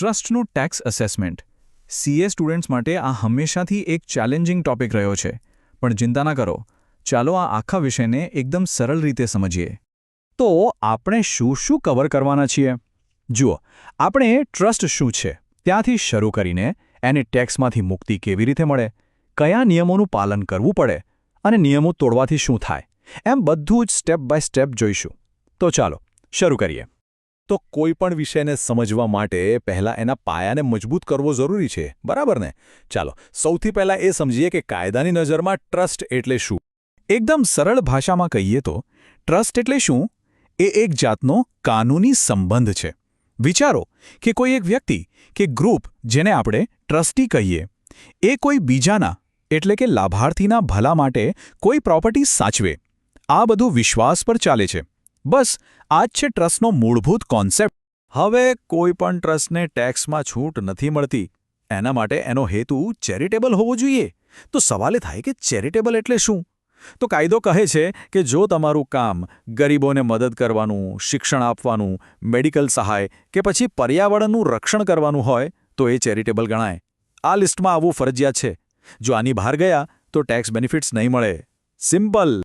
ટ્રસ્ટનું tax assessment CA students માટે આ હંમેશાથી એક ચેલેન્જિંગ ટોપિક રહ્યો છે. પણ ચિંતા ના કરો. ચાલો આ આખા વિષયને એકદમ સરળ રીતે સમજીએ. તો આપણે શું શું કવર કરવાના છીએ? જુઓ, આપણે ટ્રસ્ટ શું છે? ત્યાંથી શરૂ કરીને એને ટેક્સમાંથી મુક્તિ કેવી રીતે મળે? કયા નિયમોનું પાલન કરવું પડે? અને નિયમો તોડવાથી શું થાય? એમ બધું જ સ્ટેપ બાય સ્ટેપ જોઈશું. તો ચાલો, શરૂ કરીએ. તો કોઈ પણ વિષયને સમજવા માટે પહેલા એના પાયાને મજબૂત કરવો જરૂરી છે, બરાબર ને? ચાલો, સૌથી પહેલા એ સમજીએ કે કાયદાની નજરમાં ટ્રસ્ટ એટલે શું? એકદમ સરળ ભાષામાં કહીએ તો, ટ્રસ્ટ એટલે શું? એ એક જાતનો કાનૂની સંબંધ છે. વિચારો કે કોઈ એક વ્યક્તિ, કે ગ્રુપ જેને આપણે ટ્રસ્ટી કહીએ, એ કોઈ બીજાના, એટલે કે લાભાર્થીના ભલા માટે કોઈ પ્રોપર્ટી સાચવે. આ બધું વિશ્વાસ પર ચાલે છે. બસ, આ જ છે ટ્રસ્ટનો મૂળભૂત કોન્સેપ્ટ. હવે કોઈ પણ ટ્રસ્ટને ટેક્સમાં છૂટ નથી મળતી. એના માટે એનો હેતુ ચેરિટેબલ હોવો જોઈએ. તો સવાલ થાય કે ચેરિટેબલ એટલે શું? તો કાયદો કહે છે કે જો તમારું કામ ગરીબોને મદદ કરવાનું, શિક્ષણ આપવાનું, મેડિકલ સહાય કે પછી પર્યાવરણનું રક્ષણ કરવાનું હોય, તો એ ચેરિટેબલ ગણાય. આ લિસ્ટમાં આવવું ફરજિયાત છે. જો આની બહાર ગયા, તો ટેક્સ બેનિફિટ્સ નહીં મળે. સિમ્પલ.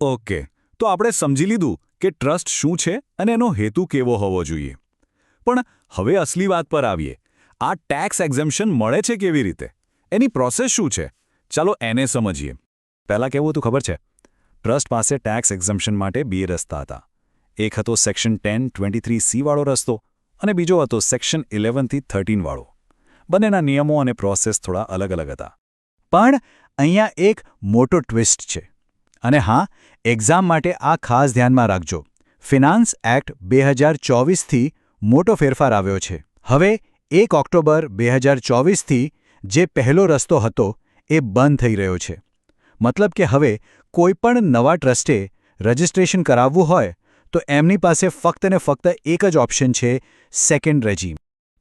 ઓકે. તો આપણે સમજી લીધું. કે ટ્રસ્ટ શું છે અને એનો હેતુ કેવો હોવો જોઈએ. પણ હવે અસલી વાત પર આવીએ. આ ટેક્સ એક્ઝેમ્પશન મળે છે કેવી રીતે? એની પ્રોસેસ શું છે? ચાલો એને સમજીએ. પહેલાં કેવું હતું ખબર છે? ટ્રસ્ટ પાસે ટેક્સ એક્ઝમ્પશન માટે બે રસ્તા હતા. એક હતો સેક્શન ટેન ટ્વેન્ટી થ્રી સીવાળો રસ્તો અને બીજો હતો સેક્શન ઇલેવનથી થર્ટીનવાળો બંનેના નિયમો અને પ્રોસેસ થોડા અલગ અલગ હતા. પણ અહીંયા એક મોટો ટ્વિસ્ટ છે. અને હા, એક્ઝામ માટે આ ખાસ ધ્યાનમાં રાખજો. ફિનાન્સ એક્ટ બે હજાર ચોવીસથી મોટો ફેરફાર આવ્યો છે. હવે એક ઓક્ટોબર બે હજાર ચોવીસથી જે પહેલો રસ્તો હતો, એ બંધ થઈ રહ્યો છે. મતલબ કે હવે કોઈપણ નવા ટ્રસ્ટે રજિસ્ટ્રેશન કરાવવું હોય, તો એમની પાસે ફક્ત ને ફક્ત એક જ ઓપ્શન છે, સેકન્ડ રેજીમ.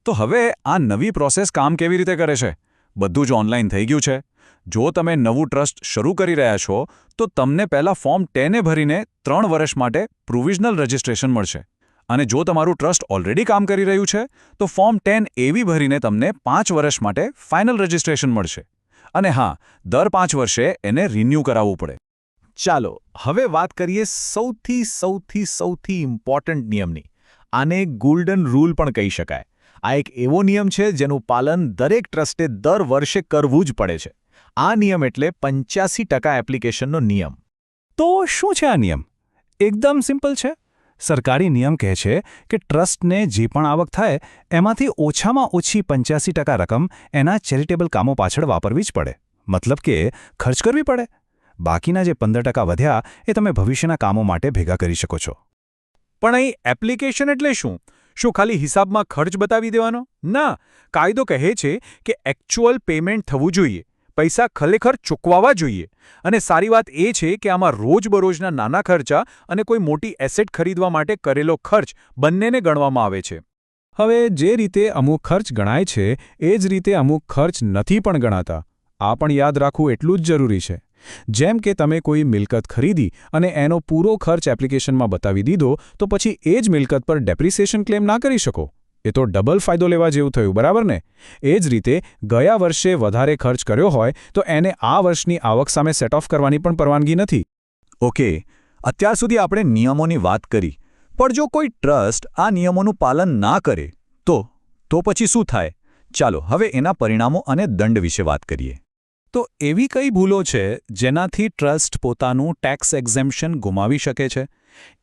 તો હવે આ નવી પ્રોસેસ કામ કેવી રીતે કરે છે? બધું જ ઓનલાઈન થઈ ગયું છે. જો તમે નવું ટ્રસ્ટ શરૂ કરી રહ્યા છો, તો તમને પહેલા ફોર્મ ટેને ભરીને ત્રણ વર્ષ માટે પ્રોવિઝનલ રજિસ્ટ્રેશન મળશે. અને જો તમારું ટ્રસ્ટ ઓલરેડી કામ કરી રહ્યું છે, તો ફોર્મ ટેન એવી ભરીને તમને પાંચ વર્ષ માટે ફાઇનલ રજિસ્ટ્રેશન મળશે. અને હા, દર પાંચ વર્ષે એને રિન્યૂ કરાવવું પડે. ચાલો, હવે વાત કરીએ સૌથી સૌથી સૌથી ઇમ્પોર્ટન્ટ નિયમની. આને ગોલ્ડન રૂલ પણ કહી શકાય. આ એક એવો નિયમ છે જેનું પાલન દરેક ટ્રસ્ટે દર વર્ષે કરવું જ પડે છે. આ નિયમ એટલે પંચ્યાસી ટકા એપ્લિકેશનનો નિયમ. તો શું છે આ નિયમ? એકદમ સિમ્પલ છે. સરકારી નિયમ કહે છે કે ટ્રસ્ટને જે પણ આવક થાય એમાંથી ઓછામાં ઓછી પંચ્યાસી ટકા રકમ એના ચેરિટેબલ કામો પાછળ વાપરવી જ પડે. મતલબ કે ખર્ચ કરવી પડે. બાકીના જે પંદર ટકા વધ્યા એ તમે ભવિષ્યના કામો માટે ભેગા કરી શકો છો. પણ અહીં એપ્લિકેશન એટલે શું? શું ખાલી હિસાબમાં ખર્ચ બતાવી દેવાનો? ના, કાયદો કહે છે કે એકચ્યુઅલ પેમેન્ટ થવું જોઈએ, પૈસા ખરેખર ચૂકવાવા જોઈએ. અને સારી વાત એ છે કે આમાં રોજબરોજના નાના ખર્ચા અને કોઈ મોટી એસેટ ખરીદવા માટે કરેલો ખર્ચ બંનેને ગણવામાં આવે છે. હવે જે રીતે અમુક ખર્ચ ગણાય છે, એ જ રીતે અમુક ખર્ચ નથી પણ ગણાતા. આ પણ યાદ રાખવું એટલું જ જરૂરી છે. જેમ કે તમે કોઈ મિલકત ખરીદી અને એનો પૂરો ખર્ચ એપ્લિકેશનમાં બતાવી દીધો, તો પછી એ જ મિલકત પર ડેપ્રિસિએશન ક્લેમ ના કરી શકો. એ તો ડબલ ફાયદો લેવા જેવું થયું, બરાબર ને? એ જ રીતે, ગયા વર્ષે વધારે ખર્ચ કર્યો હોય, તો એને આ વર્ષની આવક સામે સેટ ઓફ કરવાની પણ પરવાનગી નથી. ઓકે અત્યાર સુધી આપણે નિયમોની વાત કરી, પણ જો કોઈ ટ્રસ્ટ આ નિયમોનું પાલન ના કરે, તો તો પછી શું થાય? ચાલો, હવે એના પરિણામો અને દંડ વિશે વાત કરીએ. તો એવી કઈ ભૂલો છે જેનાથી ટ્રસ્ટ પોતાનું ટેક્સ એક્ઝેમ્પશન ગુમાવી શકે છે?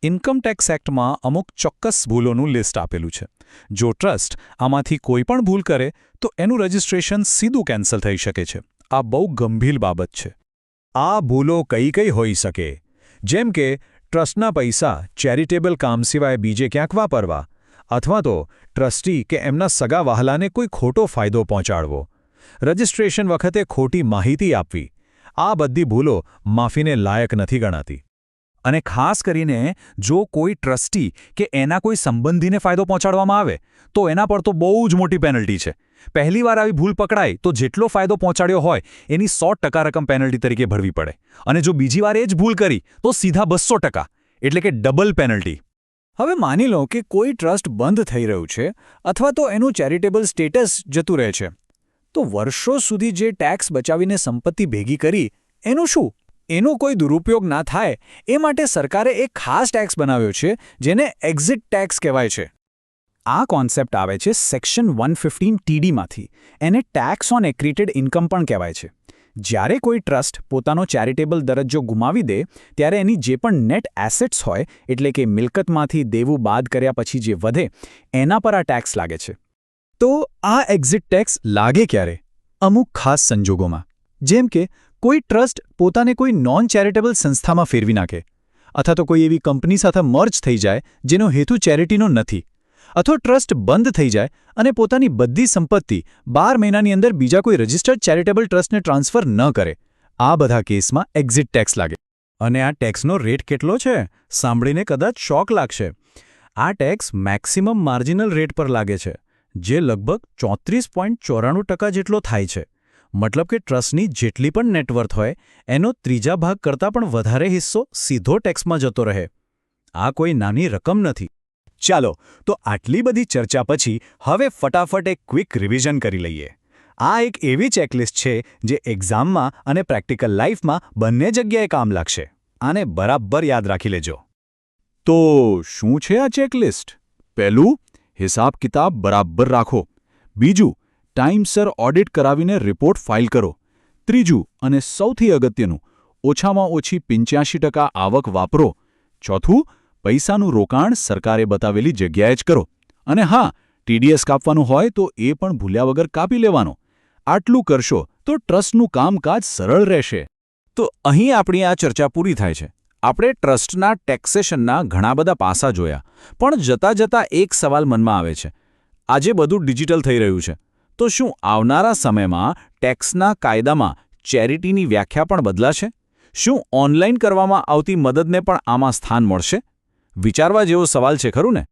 ઇન્કમ ટેક્સ એક્ટમાં અમુક ચોક્કસ ભૂલોનું લિસ્ટ આપેલું છે. જો ટ્રસ્ટ આમાંથી કોઈ પણ ભૂલ કરે, તો એનું રજિસ્ટ્રેશન સીધું કેન્સલ થઈ શકે છે. આ બહુ ગંભીર બાબત છે. આ ભૂલો કઈ કઈ હોઈ શકે? જેમ કે, ટ્રસ્ટના પૈસા ચેરિટેબલ કામ સિવાય બીજે ક્યાંક વાપરવા, અથવા તો ટ્રસ્ટી કે એમના સગા વહાલાને કોઈ ખોટો ફાયદો પહોંચાડવો. રજિસ્ટ્રેશન વખતે ખોટી માહિતી આપવી. આ બધી ભૂલો માફીને લાયક નથી ગણાતી. અને ખાસ કરીને જો કોઈ ટ્રસ્ટી કે એના કોઈ સંબંધીને ફાયદો પહોંચાડવામાં આવે, તો એના પર તો બહુ જ મોટી પેનલ્ટી છે. પહેલીવાર આવી ભૂલ પકડાય, તો જેટલો ફાયદો પહોંચાડ્યો હોય, એની સો રકમ પેનલ્ટી તરીકે ભરવી પડે. અને જો બીજી વાર એ જ ભૂલ કરી, તો સીધા બસો એટલે કે ડબલ પેનલ્ટી. હવે માની લો કે કોઈ ટ્રસ્ટ બંધ થઈ રહ્યું છે, અથવા તો એનું ચેરિટેબલ સ્ટેટસ જતું રહે છે. તો વર્ષો સુધી જે ટેક્સ બચાવીને સંપત્તિ ભેગી કરી, એનું શું? એનો કોઈ દુરુપયોગ ના થાય, એ માટે સરકારે એક ખાસ ટેક્સ બનાવ્યો છે, જેને એક્ઝિટ ટેક્સ કહેવાય છે. આ કોન્સેપ્ટ આવે છે સેક્શન વન ફિફ્ટીન ટીડીમાંથી. એને ટેક્સ ઓન એક્રિટેડ ઇન્કમ પણ કહેવાય છે. જ્યારે કોઈ ટ્રસ્ટ પોતાનો ચેરિટેબલ દરજ્જો ગુમાવી દે, ત્યારે એની જે પણ નેટ એસેટ્સ હોય, એટલે કે મિલકતમાંથી દેવું બાદ કર્યા પછી જે વધે, એના પર આ ટેક્સ લાગે છે. તો આ એક્ઝિટ ટેક્સ લાગે ક્યારે? અમુક ખાસ સંજોગોમાં. જેમ કે, કોઈ ટ્રસ્ટ પોતાને કોઈ નોન ચેરિટેબલ સંસ્થામાં ફેરવી નાખે, અથવા તો કોઈ એવી કંપની સાથે મર્જ થઈ જાય, જેનો હેતુ ચેરિટીનો નથી, અથવા ટ્રસ્ટ બંધ થઈ જાય અને પોતાની બધી સંપત્તિ બાર મહિનાની અંદર બીજા કોઈ રજિસ્ટર્ડ ચેરિટેબલ ટ્રસ્ટને ટ્રાન્સફર ન કરે. આ બધા કેસમાં એક્ઝિટ ટેક્સ લાગે. અને આ ટેક્સનો રેટ કેટલો છે? સાંભળીને કદાચ શોક લાગશે. આ ટેક્સ મેક્સિમમ માર્જિનલ રેટ પર લાગે છે. જે લગભગ ચોત્રીસ પોઈન્ટ ચોરાણું ટકા જેટલો થાય છે. મતલબ કે ટ્રસ્ટની જેટલી પણ નેટવર્થ હોય, એનો ત્રીજા ભાગ કરતાં પણ વધારે હિસ્સો સીધો ટેક્સમાં જતો રહે. આ કોઈ નાની રકમ નથી. ચાલો, તો આટલી બધી ચર્ચા પછી હવે ફટાફટ એક ક્વિક રિવિઝન કરી લઈએ. આ એક એવી ચેકલિસ્ટ છે જે એક્ઝામમાં અને પ્રેક્ટિકલ લાઈફમાં બંને જગ્યાએ કામ લાગશે. આને બરાબર યાદ રાખી લેજો. તો શું છે આ ચેકલિસ્ટ? પહેલું હિસાબ કિતાબ બરાબર રાખો. બીજું ટાઈમસર ઓડિટ કરાવીને રિપોર્ટ ફાઇલ કરો. ત્રીજું અને સૌથી અગત્યનું, ઓછામાં ઓછી પિંચ્યાશી ટકા આવક વાપરો. ચોથું, પૈસાનું રોકાણ સરકારે બતાવેલી જગ્યાએ જ કરો. અને હા ટીડીએસ કાપવાનું હોય તો એ પણ ભૂલ્યા વગર કાપી લેવાનો. આટલું કરશો તો ટ્રસ્ટનું કામકાજ સરળ રહેશે. તો અહીં આપણી આ ચર્ચા પૂરી થાય છે. આપણે ટ્રસ્ટના ટેક્સેશનના ઘણા બધા પાસા જોયા, પણ જતાં જતાં એક સવાલ મનમાં આવે છે. આજે બધું ડિજિટલ થઈ રહ્યું છે. તો શું આવનારા સમયમાં ટેક્સના કાયદામાં ચેરિટીની વ્યાખ્યા પણ બદલાશે? શું ઓનલાઈન કરવામાં આવતી મદદને પણ આમાં સ્થાન મળશે? વિચારવા જેવો સવાલ છે ખરું ને?